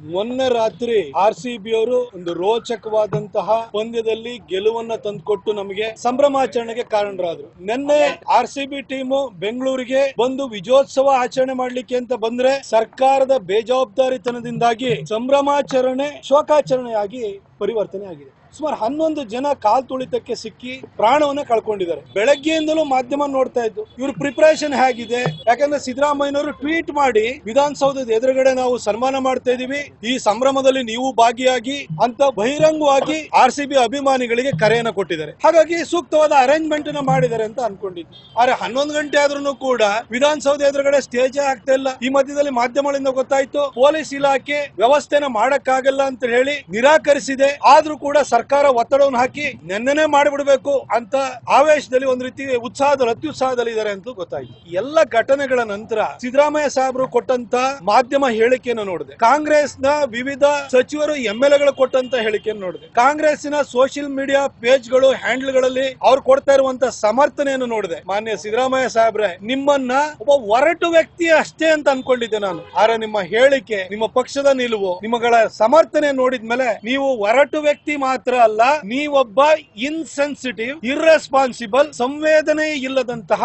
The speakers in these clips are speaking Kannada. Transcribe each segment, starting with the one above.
ಮೊನ್ನೆ ರಾತ್ರಿ ಆರ್ ಸಿ ಬಿ ಅವರು ಒಂದು ರೋಚಕವಾದಂತಹ ಪಂದ್ಯದಲ್ಲಿ ಗೆಲುವನ್ನ ತಂದುಕೊಟ್ಟು ನಮಗೆ ಸಂಭ್ರಮಾಚರಣೆಗೆ ಕಾರಣರಾದ್ರು. ನಿನ್ನೆ ಆರ್ ಸಿ ಬಿ ಟೀಮು ಬೆಂಗಳೂರಿಗೆ ಬಂದು ವಿಜಯೋತ್ಸವ ಆಚರಣೆ ಮಾಡ್ಲಿಕ್ಕೆ ಅಂತ ಬಂದ್ರೆ ಸರ್ಕಾರದ ಬೇಜವಾಬ್ದಾರಿತನದಿಂದಾಗಿ ಸಂಭ್ರಮಾಚರಣೆ ಶೋಕಾಚರಣೆಯಾಗಿ ಪರಿವರ್ತನೆ ಆಗಿದೆ. ಸುಮಾರು ಹನ್ನೊಂದು ಜನ ಕಾಲ್ ತುಳಿತಕ್ಕೆ ಸಿಕ್ಕಿ ಪ್ರಾಣವನ್ನ ಕಳ್ಕೊಂಡಿದ್ದಾರೆ. ಬೆಳಗ್ಗೆಯಿಂದಲೂ ಮಾಧ್ಯಮ ನೋಡ್ತಾ ಇದ್ದು, ಇವ್ರ ಪ್ರಿಪರೇಷನ್ ಹೇಗಿದೆ? ಯಾಕಂದ್ರೆ ಸಿದ್ದರಾಮಯ್ಯನವರು ಟ್ವೀಟ್ ಮಾಡಿ, ವಿಧಾನಸೌಧದ ಎದುರುಗಡೆ ನಾವು ಸನ್ಮಾನ ಮಾಡ್ತಾ ಇದೀವಿ. ಈ ಸಂಭ್ರಮದಲ್ಲಿ ನೀವು ಭಾಗಿಯಾಗಿ, ಅಂತ ಬಹಿರಂಗವಾಗಿ ಆರ್ ಸಿ ಬಿ ಅಭಿಮಾನಿಗಳಿಗೆ ಕರೆಯನ್ನ ಕೊಟ್ಟಿದ್ದಾರೆ. ಹಾಗಾಗಿ ಸೂಕ್ತವಾದ ಅರೇಂಜ್ಮೆಂಟ್ ಅನ್ನ ಮಾಡಿದ್ದಾರೆ ಅಂತ ಅನ್ಕೊಂಡಿದ್ವಿ ಆದ್ರೆ ಹನ್ನೊಂದು ಗಂಟೆ ಆದ್ರೂ ಕೂಡ ವಿಧಾನಸೌಧ ಎದುರುಗಡೆ ಸ್ಟೇಜ್ ಆಗ್ತಾ ಇಲ್ಲ. ಈ ಮಧ್ಯದಲ್ಲಿ ಮಾಧ್ಯಮಗಳಿಂದ ಗೊತ್ತಾಯ್ತು, ಪೊಲೀಸ್ ಇಲಾಖೆ ವ್ಯವಸ್ಥೆನ ಮಾಡಕ್ಕಾಗಲ್ಲ ಅಂತ ಹೇಳಿ ನಿರಾಕರಿಸಿದೆ. ಆದ್ರೂ ಕೂಡ ಸರ್ಕಾರ ಒತ್ತಡವನ್ನು ಹಾಕಿ ನೆನ್ನೆನೆ ಮಾಡಿಬಿಡಬೇಕು ಅಂತ ಆವೇಶದಲ್ಲಿ ಒಂದ್ ರೀತಿ ಉತ್ಸಾಹದಲ್ಲಿ ಅತ್ಯುತ್ಸಾಹದಲ್ಲಿ ಇದ್ದಾರೆ ಅಂತ ಗೊತ್ತಾಯ್ತು. ಎಲ್ಲ ಘಟನೆಗಳ ನಂತರ ಸಿದ್ದರಾಮಯ್ಯ ಸಾಹೇಬರು ಕೊಟ್ಟಂತ ಮಾಧ್ಯಮ ಹೇಳಿಕೆಯನ್ನು ನೋಡಿದೆ. ಕಾಂಗ್ರೆಸ್ನ ವಿವಿಧ ಸಚಿವರು ಎಂ ಎಲ್ ಎಗಳು ಕೊಟ್ಟಂತ ಹೇಳಿಕೆಯನ್ನು ನೋಡಿದೆ. ಕಾಂಗ್ರೆಸ್ಸಿನ ಸೋಷಿಯಲ್ ಮೀಡಿಯಾ ಪೇಜ್ಗಳು, ಹ್ಯಾಂಡಲ್ಗಳಲ್ಲಿ ಅವ್ರು ಕೊಡ್ತಾ ಇರುವಂತ ಸಮರ್ಥನೆಯನ್ನು ನೋಡಿದೆ. ಮಾನ್ಯ ಸಿದ್ದರಾಮಯ್ಯ ಸಾಹೇಬ್ರೆ, ನಿಮ್ಮನ್ನ ಒಬ್ಬ ಒರಟು ವ್ಯಕ್ತಿ ಅಷ್ಟೇ ಅಂತ ಅನ್ಕೊಂಡಿದ್ದೆ ನಾನು. ಆದ್ರೆ ನಿಮ್ಮ ಹೇಳಿಕೆ, ನಿಮ್ಮ ಪಕ್ಷದ ನಿಲುವು, ನಿಮ್ಮಗಳ ಸಮರ್ಥನೆ ನೋಡಿದ್ಮೇಲೆ ನೀವು ಒರಟು ವ್ಯಕ್ತಿ ಮಾತ್ರ ಅಲ್ಲ ನೀವೊಬ್ಬ ಇನ್ಸೆನ್ಸಿಟಿವ್ ಇರ್ರೆಸ್ಪಾನ್ಸಿಬಲ್ ಸಂವೇದನೆ ಇಲ್ಲದಂತಹ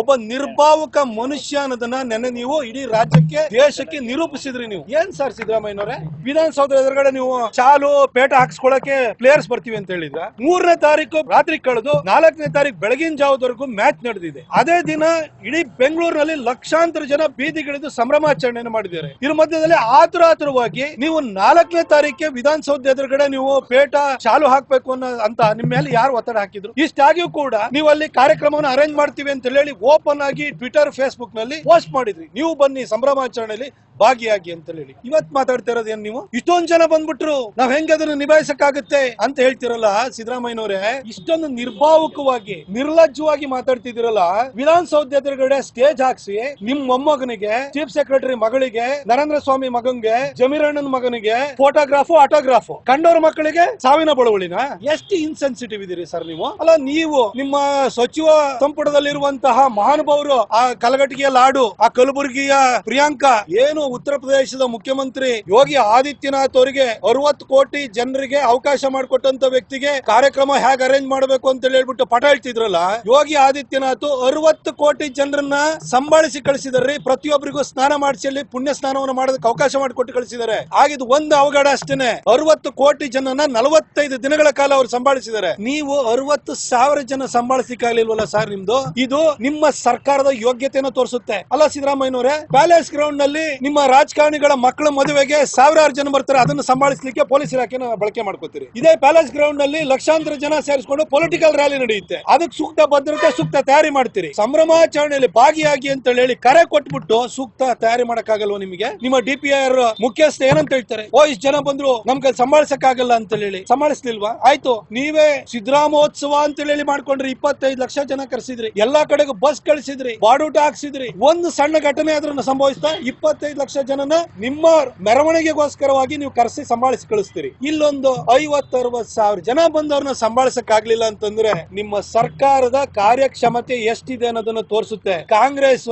ಒಬ್ಬ ನಿರ್ಭಾವಕ ಮನುಷ್ಯ ಅನ್ನೋದನ್ನ ನೆನೆ ನೀವು ಇಡೀ ರಾಜ್ಯಕ್ಕೆ, ದೇಶಕ್ಕೆ ನಿರೂಪಿಸಿದ್ರಿ ನೀವು. ಏನ್ ಸರ್ ಸಿದ್ದರಾಮಯ್ಯನವರೇ? ವಿಧಾನಸೌಧ ಎದುರುಗಡೆ ನೀವು ಚಾಲು ಪೇಟ ಹಾಕ್ಸ್ಕೊಳಕ್ಕೆ ಪ್ಲೇಯರ್ಸ್ ಬರ್ತೀವಿ ಅಂತ ಹೇಳಿದ್ರ. ಮೂರನೇ ತಾರೀಕು ರಾತ್ರಿ ಕಳೆದು ನಾಲ್ಕನೇ ತಾರೀಕು ಬೆಳಗಿನ ಜಾವದವರೆಗೂ ಮ್ಯಾಚ್ ನಡೆದಿದೆ. ಅದೇ ದಿನ ಇಡೀ ಬೆಂಗಳೂರಿನಲ್ಲಿ ಲಕ್ಷಾಂತರ ಜನ ಬೀದಿಗಿಳಿದು ಸಂಭ್ರಮಾಚರಣೆಯನ್ನು ಮಾಡಿದ್ದಾರೆ. ಇದ್ರ ಮಧ್ಯದಲ್ಲಿ ಆತುರಾತುರವಾಗಿ ನೀವು ನಾಲ್ಕನೇ ತಾರೀಕಿಗೆ ವಿಧಾನಸೌಧ ಎದುರುಗಡೆ ನೀವು ಪೇಟ ಚಾಲು ಹಾಕ್ಬೇಕು ಅನ್ನೋ ಅಂತ ನಿಮ್ಮ ಮೇಲೆ ಯಾರು ಒತ್ತಡ ಹಾಕಿದ್ರು? ಇಷ್ಟಾಗಿಯೂ ಕೂಡ ನೀವು ಅಲ್ಲಿ ಕಾರ್ಯಕ್ರಮವನ್ನು ಅರೇಂಜ್ ಮಾಡ್ತೀವಿ ಅಂತ ಹೇಳಿ ಓಪನ್ ಆಗಿ ಟ್ವಿಟರ್ ಫೇಸ್ಬುಕ್ನಲ್ಲಿ ಪೋಸ್ಟ್ ಮಾಡಿದ್ರಿ. ನೀವು ಬನ್ನಿ ಸಂಭ್ರಮಾಚರಣೆಯಲ್ಲಿ ಭಾಗಿಯಾಗಿ ಅಂತ ಹೇಳಿ. ಇವತ್ ಮಾತಾಡ್ತಾ ಇರೋದು ಏನ್ ನೀವು? ಇಷ್ಟೊಂದ್ ಜನ ಬಂದ್ಬಿಟ್ರು. ನಾವ್ ಹೆಂಗ್ ಅದನ್ನ ನಿಭಾಯಿಸಕ್ಕಾಗತ್ತೆ ಅಂತ ಹೇಳ್ತಿರಲ್ಲ ಸಿದ್ದರಾಮಯ್ಯನವರೇ? ಇಷ್ಟೊಂದು ನಿರ್ಭಾವಕವಾಗಿ, ನಿರ್ಲಜ್ಜವಾಗಿ ಮಾತಾಡ್ತಿದಿರಲ್ಲ ವಿಧಾನಸೌಧ ಎದುರುಗಡೆ ಸ್ಟೇಜ್ ಹಾಕ್ಸಿ ನಿಮ್ ಮೊಮ್ಮಗನಿಗೆ, ಚೀಫ್ ಸೆಕ್ರೆಟರಿ ಮಗಳಿಗೆ, ನರೇಂದ್ರ ಸ್ವಾಮಿ ಮಗನ್ಗೆ ಜಮೀರಣ್ಣನ ಮಗನಿಗೆ ಫೋಟೋಗ್ರಾಫು, ಆಟೋಗ್ರಾಫು. ಕಂಡೋರ್ ಮಕ್ಕಳಿಗೆ ಸಾವಿನ ಬಳುವಳಿನ? ಎಷ್ಟು ಇನ್ಸೆನ್ಸಿಟಿವ್ ಇದೀರಿ ಸರ್ ನೀವು? ಅಲ್ಲ, ನೀವು ನಿಮ್ಮ ಸಚಿವ ಸಂಪುಟದಲ್ಲಿರುವಂತಹ ಮಹಾನುಭಾವರು, ಆ ಕಲಗಟ್ಟಿಗೆಯ ಲಾಡು, ಆ ಕಲಬುರಗಿಯ ಪ್ರಿಯಾಂಕಾ, ಏನು ಉತ್ತರ ಪ್ರದೇಶದ ಮುಖ್ಯಮಂತ್ರಿ ಯೋಗಿ ಆದಿತ್ಯನಾಥ್ ಅವರಿಗೆ ಅರವತ್ತು ಕೋಟಿ ಜನರಿಗೆ ಅವಕಾಶ ಮಾಡಿಕೊಟ್ಟಂತ ವ್ಯಕ್ತಿಗೆ ಕಾರ್ಯಕ್ರಮ ಹೇಗೆ ಅರೇಂಜ್ ಮಾಡಬೇಕು ಅಂತ ಹೇಳ್ಬಿಟ್ಟು ಪಠ ಹೇಳ್ತಿದ್ರಲ್ಲ, ಯೋಗಿ ಆದಿತ್ಯನಾಥ್ ಅರವತ್ತು ಕೋಟಿ ಜನರನ್ನ ಸಂಭಾಳಿಸಿ ಕಳಿಸಿದ್ರಿ. ಪ್ರತಿಯೊಬ್ಬರಿಗೂ ಸ್ನಾನ ಮಾಡಿಸಿ ಪುಣ್ಯ ಸ್ನಾನವನ್ನು ಮಾಡೋದಕ್ಕೆ ಅವಕಾಶ ಮಾಡಿಕೊಟ್ಟು ಕಳಿಸಿದ್ದಾರೆ ಆಗಿದ್ದು ಒಂದು ಅವಘಡ ಅಷ್ಟೇನೆ. ಅರವತ್ತು ಕೋಟಿ ಜನನ ನಲವತ್ತೈದು ದಿನಗಳ ಕಾಲ ಅವರು ಸಂಭಾಳಿಸಿದ್ದಾರೆ ನೀವು ಅರವತ್ತು ಸಾವಿರ ಜನ ಸಂಭಾಳಿಸಿಕಾಗ್ಲಿಲ್ವಲ್ಲ ಸರ್ ನಿಮ್ದು? ಇದು ನಿಮ್ಮ ಸರ್ಕಾರದ ಯೋಗ್ಯತೆಯನ್ನು ತೋರಿಸುತ್ತೆ. ಅಲ್ಲ ಸಿದ್ದರಾಮಯ್ಯನವರೇ ಪ್ಯಾಲೇಸ್ ಗ್ರೌಂಡ್ನಲ್ಲಿ ನಿಮ್ಮ ರಾಜಕಾರಣಿಗಳ ಮಕ್ಕಳ ಮದುವೆಗೆ ಸಾವಿರಾರು ಜನ ಬರ್ತಾರೆ. ಅದನ್ನು ಸಂಭಾಳಿಸಲಿಕ್ಕೆ ಪೊಲೀಸ್ ಇಲಾಖೆನ ಬಳಕೆ ಮಾಡ್ಕೋತೀರಿ. ಇದೇ ಪ್ಯಾಲೇಸ್ ಗ್ರೌಂಡ್ನಲ್ಲಿ ಲಕ್ಷಾಂತರ ಜನ ಸೇರಿಸಿಕೊಂಡು ಪೊಲಿಟಿಕಲ್ ರ್ಯಾಲಿ ನಡೆಯುತ್ತೆ. ಅದಕ್ಕೆ ಸೂಕ್ತ ಭದ್ರತೆ, ಸೂಕ್ತ ತಯಾರಿ ಮಾಡ್ತೀರಿ. ಸಂಭ್ರಮಾಚರಣೆಯಲ್ಲಿ ಭಾಗಿಯಾಗಿ ಅಂತ ಹೇಳಿ ಕರೆ ಕೊಟ್ಬಿಟ್ಟು ಸೂಕ್ತ ತಯಾರಿ ಮಾಡಕ್ಕಾಗಲ್ವ ನಿಮಗೆ? ನಿಮ್ಮ ಡಿ ಪಿ ಆರ್ ಮುಖ್ಯಸ್ಥ ಏನಂತ ಹೇಳ್ತಾರೆ? ಓ, ಇಷ್ಟು ಜನ ಬಂದ್ರು ನಮ್ಗೆ ಸಂಭಾಳಿಸಕ್ಕಾಗಲ್ಲ ಅಂತ ಹೇಳಿ. ಸಂಭಾಳಿಸ್ಲಿಲ್ವಾ? ಆಯ್ತು, ನೀವೇ ಸಿದ್ದರಾಮೋತ್ಸವ ಅಂತ ಹೇಳಿ ಮಾಡ್ಕೊಂಡ್ರಿ ಇಪ್ಪತ್ತೈದು ಲಕ್ಷ ಜನ ಕರೆಸಿದ್ರಿ. ಎಲ್ಲಾ ಕಡೆಗೂ ಬಸ್ ಕಳಿಸಿದ್ರಿ, ಬಾಡೂಟ ಹಾಕ್ಸಿದ್ರಿ. ಒಂದು ಸಣ್ಣ ಘಟನೆ ಆದ್ರೂ ಸಂಭವಿಸ್ತಾ ಇಪ್ಪತ್ತೈದು ಲಕ್ಷ ಜನನ ನಿಮ್ಮ ಮೆರವಣಿಗೆಗೋಸ್ಕರವಾಗಿ ನೀವು ಕರೆಸಿ ಸಂಭಾಳಿಸಿ ಕಳಿಸ್ತೀರಿ. ಇಲ್ಲೊಂದು ಐವತ್ತರವತ್ ಸಾವಿರ ಜನ ಬಂದವ್ರನ್ನ ಸಂಭಾಳಿಸಕ್ ಆಗ್ಲಿಲ್ಲ ಅಂತಂದ್ರೆ ನಿಮ್ಮ ಸರ್ಕಾರದ ಕಾರ್ಯಕ್ಷಮತೆ ಎಷ್ಟಿದೆ ಅನ್ನೋದನ್ನ ತೋರಿಸುತ್ತೆ. ಕಾಂಗ್ರೆಸ್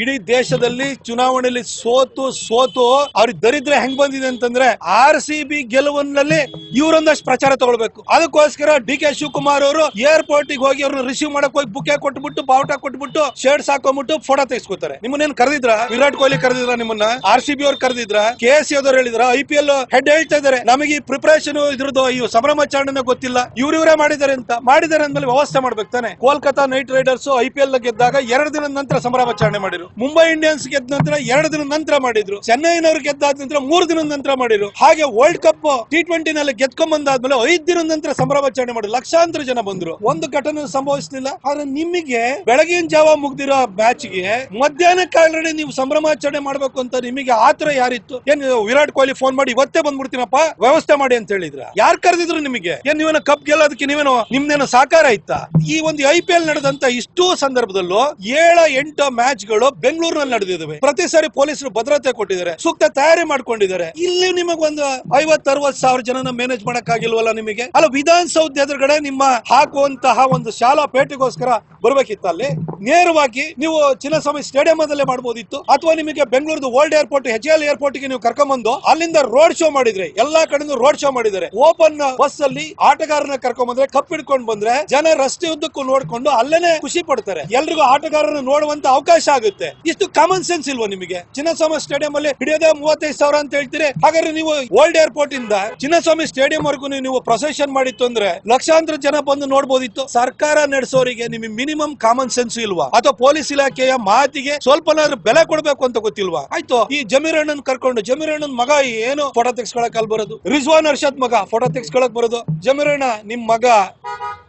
ಇಡೀ ದೇಶದಲ್ಲಿ ಚುನಾವಣೆಯಲ್ಲಿ ಸೋತು ಸೋತು, ಅವ್ರಿಗೆ ದರಿದ್ರ ಹೆಂಗ್ ಬಂದಿದೆ ಅಂತಂದ್ರೆ ಆರ್ ಸಿ ಬಿ ಗೆಲುವಿನಲ್ಲಿ ಇವರೊಂದಷ್ಟು ಪ್ರಚಾರ ತಗೊಳ್ಬೇಕು. ಅದಕ್ಕೋಸ್ಕರ ಡಿ ಕೆ ಶಿವಕುಮಾರ್ ಅವರು ಏರ್ಪೋರ್ಟ್ಗೆ ಹೋಗಿ ಅವ್ರನ್ನ ರಿಸೀವ್ ಮಾಡಕ್ ಹೋಗಿ ಬುಕ್ಕೆ ಕೊಟ್ಬಿಟ್ಟು, ಬಾವುಟ ಕೊಟ್ಬಿಟ್ಟು ಶರ್ಟ್ಸ್ ಹಾಕೊಂಡ್ಬಿಟ್ಟು ಫೋಟೋ ತೆಗೆಸ್ಕೊತಾರೆ. ನಿಮ್ಮನ್ನೇನ್ ಕರೆದಿದ್ರ? ವಿರಾಟ್ ಕೊಹ್ಲಿ ಕರೆದಿದ್ರ ನಿಮ್ಮನ್ನ? ಆರ್ ಸಿ ಬಿ ಅವ್ರು ಕರೆದಿದ್ರ? ಕೆ ಎಸ್ ಅವ್ರು ಹೇಳಿದ್ರ? ಐ ಪಿ ಎಲ್ ಹೆಡ್ ಹೇಳ್ತಾ ಇದಾರೆ ನಮಗೆ ಈ ಪ್ರಿಪರೇಷನ್ ಇದ್ರದ್ದು, ಈ ಸಂಭ್ರಮಾಚರಣೆ ಗೊತ್ತಿಲ್ಲ. ಇವ್ರು ಇವರೇ ಮಾಡಿದ್ದಾರೆ ಅಂತ. ಮಾಡಿದ್ದಾರೆ ಅಂದ್ಮೇಲೆ ವ್ಯವಸ್ಥೆ ಮಾಡ್ಬೇಕು ತಾನೆ. Kolkata knight riders I P L ಗೆದ್ದಾಗ ಎರಡು ದಿನದ ನಂತರ ಸಂಭ್ರಮಾಚರಣೆ ಮಾಡಿದ್ರು ಮುಂಬೈ ಇಂಡಿಯನ್ಸ್ ಗೆದ್ದ ನಂತರ ಎರಡು ದಿನದ ನಂತರ ಮಾಡಿದ್ರು. ಚೆನ್ನೈನವರು ಗೆದ್ದಾದ ನಂತರ ಮೂರು ದಿನದ ನಂತರ ಮಾಡಿದ್ರು. ಹಾಗೆ ವರ್ಲ್ಡ್ ಕಪ್ ಟಿ ಟ್ವೆಂಟಿ ನಲ್ಲಿ ಗೆದ್ಕೊಂಡ್ ಬಂದಾದ್ಮೇಲೆ ಐದ್ ದಿನದ ನಂತರ ಸಂಭ್ರಮಾಚರಣೆ ಮಾಡಿದ್ರು. ಲಕ್ಷಾಂತರ ಜನ ಬಂದ್ರು. ಒಂದು ಘಟನೆ ಸಂಭವಿಸಲಿಲ್ಲ. ಆದ್ರೆ ನಿಮಗೆ ಬೆಳಗಿನ ಜಾವ ಮುಗ್ದಿರೋ ಮ್ಯಾಚ್ಗೆ ಮಧ್ಯಾಹ್ನ ಆಲ್ರೆಡಿ ನೀವು ಸಂಭ್ರಮಾಚರಣೆ ಮಾಡ್ಬೇಕು ಅಂತ ನಿಮಗೆ ಆತರ ಯಾರಿತ್ತು? ಏನ್ ವಿರಾಟ್ ಕೊಹ್ಲಿ ಫೋನ್ ಮಾಡಿ, ಇವತ್ತೇ ಬಂದ್ಬಿಡ್ತೀನಪ್ಪ, ವ್ಯವಸ್ಥೆ ಮಾಡಿ ಅಂತ ಹೇಳಿದ್ರ? ಯಾರು ಕರೆದಿದ್ರು ನಿಮಗೆ? ಏನ್ ನೀವೇನೋ ಕಪ್ ಗೆಲ್ಲೋದಕ್ಕೆ ನೀವೇನೋ ನಿಮ್ದೇನೋ ಸಾಕಾರ ಇತ್ತ? ಈ ಒಂದು ಐ ಪಿ ಎಲ್ ನಡೆದಂತ ಇಷ್ಟು ಸಂದರ್ಭದಲ್ಲೂ ಏಳ ಎಂಟು ಮ್ಯಾಚ್ಗಳು ಬೆಂಗಳೂರಿನಲ್ಲಿ ನಡೆದಿದ್ದಾವೆ. ಪ್ರತಿ ಸಾರಿ ಪೊಲೀಸರು ಭದ್ರತೆ ಕೊಟ್ಟಿದ್ದಾರೆ. ಸೂಕ್ತ ತಯಾರಿ ಮಾಡ್ಕೊಂಡಿದ್ದಾರೆ. ಇಲ್ಲಿ ನಿಮಗೊಂದು ಐವತ್ ಅರವತ್ ಸಾವಿರ ಜನನ ಮ್ಯಾನೇಜ್ ಮಾಡಕ್ಕಾಗಿಲ್ವಲ್ಲ ನಿಮಗೆ? ಅಲ್ಲ ವಿಧಾನಸೌಧ ಎದುರುಗಡೆ ನಿಮ್ಮ ಹಾಕುವಂತಹ ಒಂದು ಶಾಲಾ ಪೇಟೆಗೋಸ್ಕರ ಬರ್ಬೇಕಿತ್ತು ಅಲ್ಲಿ. ನೇರವಾಗಿ ನೀವು ಚಿನ್ನಸ್ವಾಮಿ ಸ್ಟೇಡಿಯಂ ಅಲ್ಲೇ ಮಾಡಬಹುದಿತ್ತು ಅಥವಾ ನಿಮಗೆ Bengaluru old airport H L ಏರ್ಪೋರ್ಟ್ಗೆ ನೀವು ಕರ್ಕೊಂಡ್ಬಂದು ಅಲ್ಲಿಂದ ರೋಡ್ ಶೋ ಮಾಡಿದ್ರೆ, ಎಲ್ಲಾ ಕಡೆಯಿಂದ ರೋಡ್ ಶೋ ಮಾಡಿದ್ದಾರೆ. ಓಪನ್ ಬಸ್ ಅಲ್ಲಿ ಆಟಗಾರನ ಕರ್ಕೊಂಡ್ ಬಂದ್ರೆ ಕಪ್ ಹಿಡ್ಕೊಂಡು ಬಂದ್ರೆ, ಜನ ರಸ್ತೆ ಉದ್ದಕ್ಕೂ ನೋಡ್ಕೊಂಡು ಅಲ್ಲೇನೆ ಖುಷಿ ಪಡ್ತಾರೆ. ಎಲ್ರಿಗೂ ಆಟಗಾರನ ನೋಡುವಂತ ಅವಕಾಶ ಆಗುತ್ತೆ. ಇಷ್ಟು ಕಾಮನ್ ಸೆನ್ಸ್ ಇಲ್ವಾ ನಿಮಗೆ? ಚಿನ್ನಸ್ವಾಮಿ ಸ್ಟೇಡಿಯಂ ಅಲ್ಲಿ ಹಿಡಿಯೋದೇ ಮೂವತ್ತೈದು ಸಾವಿರ ಅಂತ ಹೇಳ್ತೀರಿ? ಹಾಗಾದ್ರೆ ನೀವು ಓಲ್ಡ್ ಏರ್ಪೋರ್ಟ್ ಇಂದ ಚಿನ್ನಸ್ವಾಮಿ ಸ್ಟೇಡಿಯಂ ವರೆಗೂ ನೀವು ಪ್ರೊಸೆಷನ್ ಮಾಡಿತ್ತು ಅಂದ್ರೆ ಲಕ್ಷಾಂತರ ಜನ ಬಂದು ನೋಡ್ಬೋದಿತ್ತು. ಸರ್ಕಾರ ನಡೆಸೋರಿಗೆ ನಿಮಗೆ ಮಿನಿಮಮ್ ಕಾಮನ್ ಸೆನ್ಸ್ ಇಲ್ವಾ? ಅಥವಾ ಪೊಲೀಸ್ ಇಲಾಖೆಯ ಮಾತಿಗೆ ಸ್ವಲ್ಪನಾದ್ರೂ ಬೆಲೆ ಕೊಡಬೇಕು ಅಂತ ಗೊತ್ತಿಲ್ವಾ? ಆಯ್ತು, ಈ ಜಮೀರಣ್ಣನ ಕರ್ಕೊಂಡು, ಜಮೀರಣ್ಣನ ಮಗ ಏನು ಫೋಟೋ ತೆಗ್ಸ್ಕೊಳಕ್ ಅಲ್ಲಿ ಬರೋದು? ರಿಜ್ವಾನ್ ಅರ್ಷದ್ ಮಗ ಫೋಟೋ ತೆಗ್ಸ್ಕೊಳಕ್ ಬರೋದು? ಜಮೀರಣ್ಣ, ನಿಮ್ ಮಗ,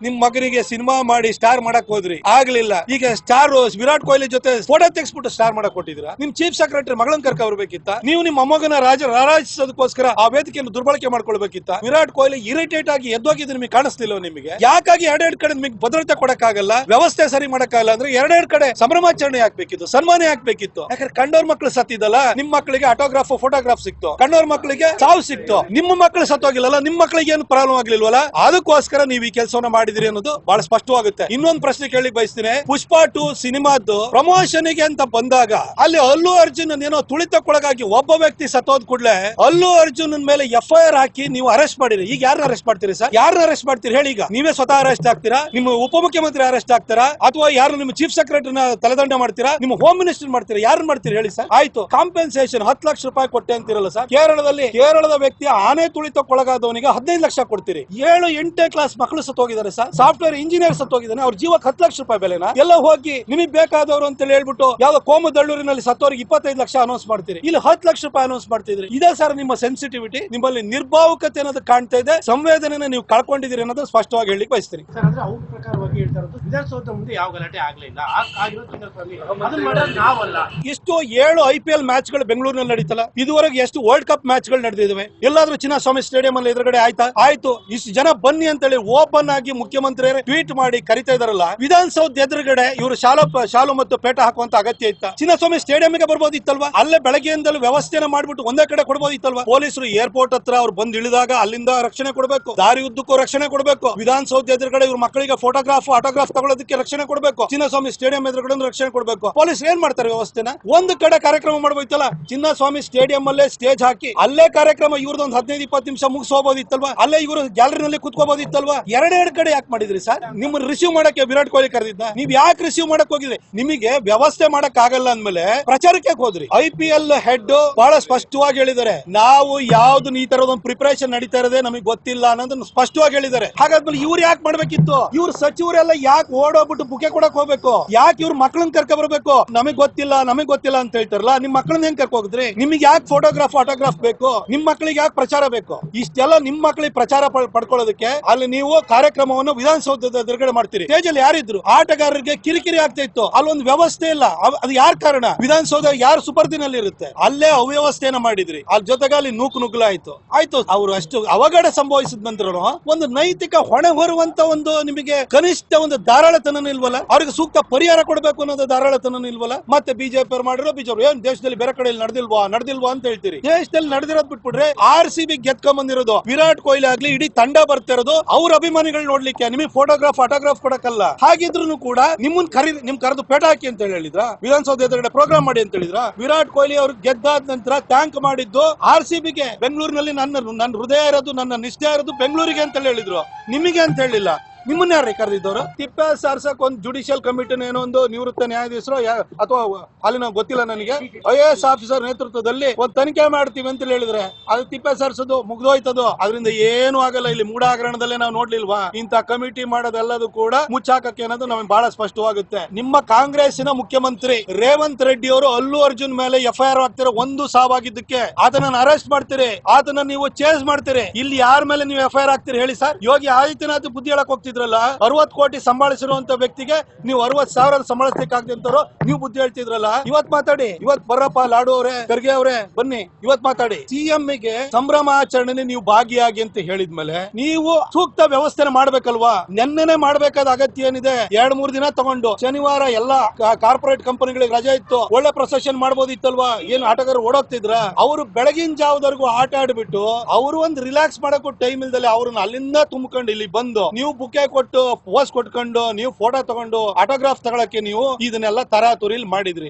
ನಿಮ್ ಮಗನಿಗೆ ಸಿನಿಮಾ ಮಾಡಿ ಸ್ಟಾರ್ ಮಾಡಕ್ ಹೋದ್ರಿ? ಆಗ್ಲಿಲ್ಲ. ಈಗ ಸ್ಟಾರ್ ವಿರಾಟ್ ಕೊಹ್ಲಿ ಜೊತೆ ಫೋಟೋ ತೆಗ್ಸ್ಬಿಟ್ಟು ಸ್ಟಾರ್ ಮಾಡಕ್ ಕೊಟ್ಟಿದ್ರ ನಿಮ್ ಚೀಫ್ ಸೆಕ್ರೆಟರಿ ಮಗಳನ್ ಕರ್ಕ ಬರ್ಬೇಕಿತ್ತ? ನೀವು ನಿಮ್ಮ ಮೊಮ್ಮಗನ ರಾಜ ರಾರಾಜಿಸೋದಕ್ಕೋಸ್ಕರ ಆ ವೇದಿಕೆಯನ್ನು ದುರ್ಬಳಕೆ ಮಾಡ್ಕೊಳ್ಬೇಕಿತ್ತ? ವಿರಾಟ್ ಕೊಹ್ಲಿ ಇರಿಟೇಟ್ ಆಗಿ ಎದ್ದೋಗಿದ್ದು ನಿಮಗೆ ಕಾಣಿಸ್ತಿಲ್ಲ ನಿಮಗೆ? ಯಾಕಾಗಿ ಎರಡೆರಡು ಕಡೆ ನಿಮಗೆ ಭದ್ರತೆ ಕೊಡಕ್ಕಾಗಲ್ಲ, ವ್ಯವಸ್ಥೆ ಸರಿ ಮಾಡಕ್ಕಾಗಲ್ಲ ಅಂದ್ರೆ ಎರಡೆರಡು ಕಡೆ ಸಂಭ್ರಮಾಚರಣೆ ಆಗ್ಬೇಕಿತ್ತು ಸನ್ಮಾನ ಆಗ್ಬೇಕಿತ್ತು. ಯಾಕಂದ್ರೆ ಕಂಡೋರ್ ಮಕ್ಳು ಸತ್ತಿದಲ್ಲ ನಿಮ್ ಮಕ್ಕಳಿಗೆ ಆಟೋಗ್ರಾಫ್ ಫೋಟೋಗ್ರಾಫ್ ಸಿಕ್ತು. ಕಂಡೋರ್ ಮಕ್ಕಳಿಗೆ ಸಾವು ಸಿಕ್ತು. ನಿಮ್ಮ ಮಕ್ಕಳು ಸತ್ತೋಗಿಲ್ಲ ನಿಮ್ ಮಕ್ಕಳಿಗೆ ಏನು ಪ್ರಾಬ್ಲಮ್ ಆಗ್ಲಿಲ್ವಲ್ಲ? ಅದಕ್ಕೋಸ್ಕರ ನೀವು ಈ ಕೆಲಸವನ್ನ ಮಾಡಿದಿರಿ ಅನ್ನೋದು ಬಹಳ ಸ್ಪಷ್ಟವಾಗುತ್ತೆ. ಇನ್ನೊಂದು ಪ್ರಶ್ನೆ ಕೇಳಿ ಬಯಸ್ತೀನಿ. ಪುಷ್ಪ ಟು ಸಿನಿಮಾದ್ದು ಪ್ರಮೋಷನ್ಗೆ ಅಂತ ಬಂದಾಗ ಅಲ್ಲಿ ಅಲ್ಲು ಅರ್ಜುನ್ ಏನೋ ತುಳಿತಕ್ಕೊಳಗಾಗಿ ಒಬ್ಬ ವ್ಯಕ್ತಿ ಸತ್ತೋದ್ ಕೂಡಲೇ ಅಲ್ಲು ಅರ್ಜುನ್ ಮೇಲೆ ಎಫ್ ಐ ಆರ್ ಹಾಕಿ ನೀವು ಅರೆಸ್ಟ್ ಮಾಡಿರಿ. ಈಗ ಯಾರನ್ನ ಅರೆಸ್ಟ್ ಮಾಡ್ತೀರಿ ಸರ್? ಯಾರನ್ನ ಅರೆಸ್ಟ್ ಮಾಡ್ತೀರಿ ಹೇಳಿ ಈಗ. ನೀವೇ ಸ್ವತಃ ಅರೆಸ್ಟ್ ಆಗ್ತೀರಾ? ನಿಮ್ಮ ಉಪಮುಖ್ಯಮಂತ್ರಿ ಅರೆಸ್ಟ್ ಆಗ್ತಾರಾ? ಅಥವಾ ಯಾರು ನಿಮ್ಮ ಚೀಫ್ ಸೆಕ್ರೆಟರಿನ ತಲೆದಂಡ ಮಾಡ್ತೀರಾ? ನಿಮ್ಮ ಹೋಮ್ ಮಿನಿಸ್ಟರ್ ಮಾಡ್ತೀರಾ? ಯಾರು ಮಾಡ್ತೀರಿ ಹೇಳಿ ಸರ್? ಆಯ್ತು. ಕಾಂಪೆನ್ಸೇಷನ್ ಹತ್ತು ಲಕ್ಷ ರೂಪಾಯಿ ಕೊಟ್ಟೆ ಅಂತಿರಲ್ಲ ಸರ್? ಕೇರಳದಲ್ಲಿ ಕೇರಳದ ವ್ಯಕ್ತಿ ಆನೆ ತುಳಿತಕ್ಕೊಳಗಾದವನಿಗೆ ಹದಿನೈದು ಲಕ್ಷ ಕೊಡ್ತೀರಿ. ಏಳು ಎಂಟೇ ಕ್ಲಾಸ್ ಮಕ್ಕಳು ಸತ್ತೋಗಿದ್ದಾರೆ ಸರ್. ಸಾಫ್ಟ್ವೇರ್ ಇಂಜಿನಿಯರ್ ಸತ್ತೋಗಿದ್ದಾನೆ. ಅವ್ರ ಜೀವಕ್ಕೆ ಹತ್ತು ಲಕ್ಷ ರೂಪಾಯಿ ಬೆಲೆನ? ಎಲ್ಲ ಹೋಗಿ ನಿಮಗೆ ಬೇಕಾದವರು ಅಂತ ಹೇಳ್ಬಿಟ್ಟು ಯಾವ್ದೋ ಕೋಮದಳ್ಳೂರಿನಲ್ಲಿ ಸತ್ತೋರಿಗೆ ಇಪ್ಪತ್ತೈದು ಲಕ್ಷ ಅನೌನ್ಸ್ ಮಾಡ್ತೀರಿ. ಇಲ್ಲಿ ಹತ್ತು ಲಕ್ಷ ರೂಪಾಯಿ ಅನೌನ್ಸ್ ಮಾಡ್ತಿದ್ರಿ. ಇದೇ ಸರ್ ನಿಮ್ಮ ಸೆನ್ಸಿಟಿವಿಟಿ ನಿಮ್ಮಲ್ಲಿ ನಿರ್ಭಾವುಕತೆ ಅನ್ನೋದು ಕಾಣ್ತಾ ಇದೆ. ಸಂವೇದನೆ ನೀವು ಕಳ್ಕೊಂಡಿದ್ದೀರಿ ಅನ್ನೋದು ಸ್ಪಷ್ಟವಾಗಿ ಹೇಳಿ ಬಯಸ್ತೀರಿ ಯಾವ ಇಷ್ಟು ಏಳು ಐ ಪಿ ಎಲ್ ಮ್ಯಾಚ್ಗಳು ಬೆಂಗಳೂರಿನಲ್ಲಿ ನಡೀತಲ್ಲ. ಇದುವರೆಗೆ ಎಷ್ಟು ವರ್ಲ್ಡ್ ಕಪ್ ಮ್ಯಾಚ್ಗಳು ನಡೆದಿವೆ ಎಲ್ಲಾದ್ರೂ ಚಿನ್ನಸ್ವಾಮಿ ಸ್ಟೇಡಿಯಂ ಅಲ್ಲಿ ಎದುರುಗಡೆ ಆಯ್ತಾ? ಆಯ್ತು. ಇಷ್ಟು ಜನ ಬನ್ನಿ ಅಂತ ಹೇಳಿ ಓಪನ್ ಆಗಿ ಮುಖ್ಯಮಂತ್ರಿ ಟ್ವೀಟ್ ಮಾಡಿ ಕರಿತಾ ಇದಾರಲ್ಲ ವಿಧಾನಸೌಧ ಎದುರುಗಡೆ ಇವರು ಶಾಲು ಶಾಲು ಮತ್ತು ಪೇಟ ಹಾಕುವಂತ ಅಗತ್ಯ ಇತ್ತ. ಚಿನ್ನಸ್ವಾಮಿ ಸ್ಟೇಡಿಯಂಗೆ ಬರ್ಬೋದಿತ್ತಲ್ವಾ? ಅಲ್ಲೇ ಬೆಳಗ್ಗೆಯಿಂದಲೂ ವ್ಯವಸ್ಥೆನ ಮಾಡ್ಬಿಟ್ಟು ಒಂದೇ ಕಡೆ ಕೊಡ್ಬೋದಿತ್ತಲ್ವಾ? ಪೊಲೀಸರು ಏರ್ಪೋರ್ಟ್ ಹತ್ರ ಅವ್ರು ಬಂದ್ ಇಳಿದಾಗ ಅಲ್ಲಿಂದ ರಕ್ಷಣೆ ಕೊಡಬೇಕು. ದಾರಿ ಉದ್ದಕ್ಕೂ ರಕ್ಷಣೆ ಕೊಡಬೇಕು. ವಿಧಾನಸೌಧ ಎದುರುಗಡೆ ಇವ್ರ ಮಕ್ಕಳಿಗೆ ಫೋಟೋಗ್ರಾಫ್ ಆಟೋಗ್ರಾಫ್ ತಗೊಳ್ಳೋದಕ್ಕೆ ರಕ್ಷಣೆ ಕೊಡಬೇಕು. ಚಿನ್ನಸ್ವಾಮಿ ಸ್ಟೇಡಿಯಂ ಎದುರುಗಡೆ ರಕ್ಷಣೆ ಕೊಡಬೇಕು. ಪೊಲೀಸ್ ಏನ್ ಮಾಡ್ತಾರೆ ವ್ಯವಸ್ಥೆನ? ಒಂದು ಕಡೆ ಕಾರ್ಯಕ್ರಮ ಮಾಡ್ಬೋದಿತ್ತಲ್ಲ? ಚಿನ್ನಸ್ವಾಮಿ ಸ್ಟೇಡಿಯಂ ಅಲ್ಲೇ ಸ್ಟೇಜ್ ಹಾಕಿ ಅಲ್ಲೇ ಕಾರ್ಯಕ್ರಮ ಇವ್ರದೊಂದು ಹದಿನೈದು, ಇಪ್ಪತ್ತು ನಿಮಿಷ ಮುಗಿಸೋಬೋದಿತ್ತಲ್ವಾ ಅಲ್ಲೇ ಇವರು ಗ್ಯಾಲರಿನಲ್ಲಿ ಕುತ್ಕೋಬೋದಿತ್ತಲ್ವಾ? ಎರಡೆರಡು ಕಡೆ ಯಾಕೆ ಮಾಡಿದ್ರಿ ಸರ್? ನಿಮ್ಮನ್ನ ರಿಸೀವ್ ಮಾಡಕ್ಕೆ ವಿರಾಟ್ ಕೊಹ್ಲಿ ಕರೆದಿದ್ದ ನೀವ್ ಯಾಕೆ ರಿಸೀವ್ ಮಾಡಕ್ ಹೋಗಿದ್ರಿ? ನಿಮಗೆ ವ್ಯವಸ್ಥೆ ಮಾಡಕ್ ಆಗಲ್ಲ ಅಂದ್ಮೇಲೆ ಪ್ರಚಾರಕ್ಕೆ ಹೋದ್ರಿ. ಐ ಪಿ ಎಲ್ ಹೆಡ್ ಬಹಳ ಸ್ಪಷ್ಟವಾಗಿ ಹೇಳಿದ್ದಾರೆ. ನಾವು ಯಾವ್ದು ಈ ತರದೊಂದು ಪ್ರಿಪರೇಷನ್ ನಡೀತಾ ಇರೋದೇ ನಮಗೆ ಗೊತ್ತಿಲ್ಲ ಅನ್ನೋದನ್ನ ಸ್ಪಷ್ಟವಾಗಿ ಹೇಳಿದ್ದಾರೆ. ಹಾಗಾದ್ಮೇಲೆ ಇವ್ರು ಯಾಕೆ ಮಾಡ್ಬೇಕಿತ್ತು? ಇವ್ರ ಸಚಿವರೆಲ್ಲ ಯಾಕೆ ಓಡೋಗ್ಬಿಟ್ಟು ಬುಕೆ ಕೊಡಕ್ ಹೋಗ್ಬೇಕು? ಯಾಕೆ ಇವ್ರ ಮಕ್ಕಳನ್ನ ಕರ್ಕ ಬರ್ಬೇಕು? ನಮಗ್ ಗೊತ್ತಿಲ್ಲ ನಮಗ್ ಗೊತ್ತಿಲ್ಲ ಅಂತ ಹೇಳ್ತಾರಲ್ಲ, ನಿಮ್ ಮಕ್ಕಳನ್ನ ಹೆಂಗ್ ಕರ್ಕೊ ಹೋಗಿದ್ರಿ? ನಿಮಗೆ ಯಾಕೆ ಫೋಟೋಗ್ರಾಫ್ ಆಟೋಗ್ರಾಫ್ ಬೇಕು? ನಿಮ್ ಮಕ್ಕಳಿಗೆ ಯಾಕೆ ಪ್ರಚಾರ ಬೇಕು? ಇಷ್ಟೆಲ್ಲ ನಿಮ್ ಮಕ್ಕಳಿಗೆ ಪ್ರಚಾರ ಪಡ್- ಪಡ್ಕೊಳ್ಳೋದಕ್ಕೆ ಅಲ್ಲಿ ನೀವು ಕಾರ್ಯಕ್ರಮವನ್ನು ವಿಧಾನಸೌಧದ ಎದುರುಗಡೆ ಮಾಡ್ತೀರಿ. ಸ್ಟೇಜ್ ಅಲ್ಲಿ ಯಾರಿದ್ರು, ಆಟಗಾರರಿಗೆ ಕಿರಿಕಿರಿ ಆಗ್ತಾ ಇತ್ತು. ಅಲ್ಲೊಂದು ವ್ಯವಸ್ಥೆ ಇಲ್ಲ. ಅದು ಯಾರ ಕಾರಣ? ವಿಧಾನಸೌಧ ಯಾರು ಸುಪರ್ದಿನಲ್ಲಿ ಇರುತ್ತೆ ಅಲ್ಲೇ ಅವ್ಯವಸ್ಥೆನ ಮಾಡಿದ್ರಿ. ಅದ್ರ ಜೊತೆಗೆ ಅಲ್ಲಿ ನೂಕು ನುಗ್ಲ ಆಯ್ತು, ಅವರು ಅಷ್ಟು ಅವಘಡ ಸಂಭವಿಸಿದ ನಂತರ ಒಂದು ನೈತಿಕ ಹೊಣೆ ಹೊರುವಂತ ಒಂದು ನಿಮಗೆ ಕನಿಷ್ಠ ಒಂದು ಧಾರಾಳತನ ಇಲ್ವಲ್ಲ? ಅವ್ರಿಗೆ ಸೂಕ್ತ ಪರಿಹಾರ ಕೊಡಬೇಕು ಅನ್ನೋದು ಧಾರಾಳತನ ಇಲ್ವಲ್ಲ? ಮತ್ತೆ ಬಿಜೆಪಿ ಅವರು ಮಾಡಿರೋ, ಬಿಜೆಪಿ ಏನ್ ದೇಶದಲ್ಲಿ ಬೇರೆ ಕಡೆ ನಡೆದಿಲ್ವಾ? ನಡೆದಿಲ್ವಾ? ಅಂತ ಹೇಳ್ತೀರಿ. ದೇಶದಲ್ಲಿ ನಡೆದಿರೋದ್ ಬಿಟ್ಬಿಟ್ರೆ ಆರ್ ಸಿ ಬಿ ಬಂದಿರೋದು ವಿರಾಟ್ ಕೊಹ್ಲಿ ಆಗ್ಲಿ, ಇಡೀ ತಂಡ ಬರ್ತಿರೋದು ಅವ್ರ ಅಭಿಮಾನಿಗಳು ನೋಡ್ಲಿಕ್ಕೆ, ನಿಮಗೆ ಫೋಟೋಗ್ರಾಫ್ ಆಟೋಗ್ರಾಫ್ ಕೊಡಕ್ಕಲ್ಲ. ಹಾಗಿದ್ರು ಕೂಡ ನಿಮ್ಮನ್ ಕರಿ ನಿಮ್ ಕರೆದು ಪೇಟ ಹಾಕಿ ಅಂತ ಹೇಳಿದ್ರ? ವಿಧಾನಸೌಧ ಎದುರುಗಡೆ ಪ್ರೋಗ್ರಾಮ್ ಮಾಡಿ ಅಂತ ಹೇಳಿದ್ರ? ವಿರಾಟ್ ಕೊಹ್ಲಿ ಅವರು ಗೆದ್ದಾದ ನಂತರ ಟ್ಯಾಂಕ್ ಮಾಡಿದ್ದು ಆರ್ ಸಿ ಬಿಗೆ ಬೆಂಗಳೂರಿನಲ್ಲಿ ನನ್ನ ನನ್ನ ಹೃದಯ ಇರೋದು, ನನ್ನ ನಿಷ್ಠೆ ಇರೋದು ಬೆಂಗಳೂರಿಗೆ ಅಂತ ಹೇಳಿದ್ರು. ನಿಮಗೆ ಅಂತ ಹೇಳಿಲ್ಲ. ನಿಮ್ಮನ್ನ ಯಾರೇ ಕರೆದಿದ್ದವರು? ತಿಪ್ಪೆ ಸಾರ್ಸಕ್ ಒಂದು ಜುಡಿಷಿಯಲ್ ಕಮಿಟಿನ ಏನೋ ಒಂದು ನಿವೃತ್ತ ನ್ಯಾಯಾಧೀಶರು ಅಥವಾ ಅಲ್ಲಿನ ಗೊತ್ತಿಲ್ಲ ನನಗೆ. ಐ ಆಫೀಸರ್ ನೇತೃತ್ವದಲ್ಲಿ ಒಂದು ತನಿಖೆ ಮಾಡ್ತೀವಿ ಅಂತ ಹೇಳಿದ್ರೆ, ಅದು ತಿಪ್ಪೆ ಸಾರ್ಸೋದು ಮುಗ್ದೋಯ್ತದು? ಅದರಿಂದ ಏನು ಆಗಲ್ಲ. ಇಲ್ಲಿ ಮೂಡ ಹಗರಣದಲ್ಲೇ ನಾವು ನೋಡ್ಲಿಲ್ವಾ? ಇಂತ ಕಮಿಟಿ ಮಾಡೋದೆಲ್ಲದೂ ಕೂಡ ಮುಚ್ಚಾಕಕ್ಕೆ ಅನ್ನೋದು ನಮಗೆ ಬಹಳ ಸ್ಪಷ್ಟವಾಗುತ್ತೆ. ನಿಮ್ಮ ಕಾಂಗ್ರೆಸ್ಸಿನ ಮುಖ್ಯಮಂತ್ರಿ ರೇವಂತ್ ರೆಡ್ಡಿ ಅವರು ಅಲ್ಲು ಅರ್ಜುನ್ ಮೇಲೆ ಎಫ್ ಐ ಆರ್ ಆಗ್ತಿರೋ ಒಂದು ಸಾವಾಗಿದ್ದಕ್ಕೆ ಆತನನ್ನು ಅರೆಸ್ಟ್ ಮಾಡ್ತೀರಿ. ಆತನ ನೀವು ಚೇಂಜ್ ಮಾಡ್ತೀರಿ. ಇಲ್ಲಿ ಯಾರ ಮೇಲೆ ನೀವು ಎಫ್ ಐ ಆರ್ ಆಗ್ತೀರಿ ಹೇಳಿ ಸರ್? ಯೋಗಿ ಆದಿತ್ಯನಾಥ್ ಬುದ್ಧಿ ಹೇಳಕ್ ಹೋಗ್ತಿದ್ದಾರೆ ಹೇಳ್ತಿದ್ರಲ್ಲ ಅರವತ್ ಕೋಟಿ ಸಂಭಾಳಿಸಿರುವಂತ ವ್ಯಕ್ತಿಗೆ ನೀವು ಅರವತ್ ಸಾವಿರ ಸಂಭಾಳಿಸ್ಲಿಕ್ಕಾಗ್ದಂತವ್ರು ನೀವು ಬುದ್ಧಿ ಹೇಳ್ತಿದ್ರಲ್ಲ? ಇವತ್ ಮಾತಾಡಿ. ಇವತ್ ಬರಪ್ಪ ಲಾಡು ಅವರೇ, ಖರ್ಗೆ ಅವರೇ, ಬನ್ನಿ. ಇವತ್ ಮಾತಾಡಿ. ಸಿಎಂ ಗೆ ಸಂಭ್ರಮಾಚರಣೆ ನೀವು ಭಾಗಿಯಾಗಿ ಅಂತ ಹೇಳಿದ್ಮೇಲೆ ನೀವು ಸೂಕ್ತ ವ್ಯವಸ್ಥೆ ಮಾಡ್ಬೇಕಲ್ವಾ? ನೆನ್ನೆನೆ ಮಾಡ್ಬೇಕಾದ ಅಗತ್ಯ ಏನಿದೆ? ಎರಡ್, ಮೂರ್ ದಿನ ತಗೊಂಡು ಶನಿವಾರ ಎಲ್ಲಾ ಕಾರ್ಪೊರೇಟ್ ಕಂಪನಿಗಳಿಗೆ ರಜೆ ಇತ್ತು. ಒಳ್ಳೆ ಪ್ರೊಸೆಷನ್ ಮಾಡ್ಬೋದಿತ್ತಲ್ವಾ? ಏನ್ ಆಟಗಾರರು ಓಡೋಗ್ತಿದ್ರ? ಅವರು ಬೆಳಗಿನ ಜಾವದವರೆಗೂ ಆಟ ಆಡ್ಬಿಟ್ಟು, ಅವರು ಒಂದ್ ರಿಲ್ಯಾಕ್ಸ್ ಮಾಡಕ್ಕೂ ಟೈಮ್ ಇಲ್ದಲೆ ಅವ್ರನ್ನ ಅಲ್ಲಿಂದ ತುಂಬಿಕೊಂಡು ಇಲ್ಲಿ ಬಂದು, ನೀವು ಕೊಟ್ಟು ಪೋಸ್ ಕೊಟ್ಕೊಂಡು ನೀವು ಫೋಟೋ ತಗೊಂಡು ಆಟೋಗ್ರಾಫ್ ತಗೊಳಕ್ಕೆ ನೀವು ಇದನ್ನೆಲ್ಲ ತರಾತುರಿಲ್ ಮಾಡಿದ್ರಿ.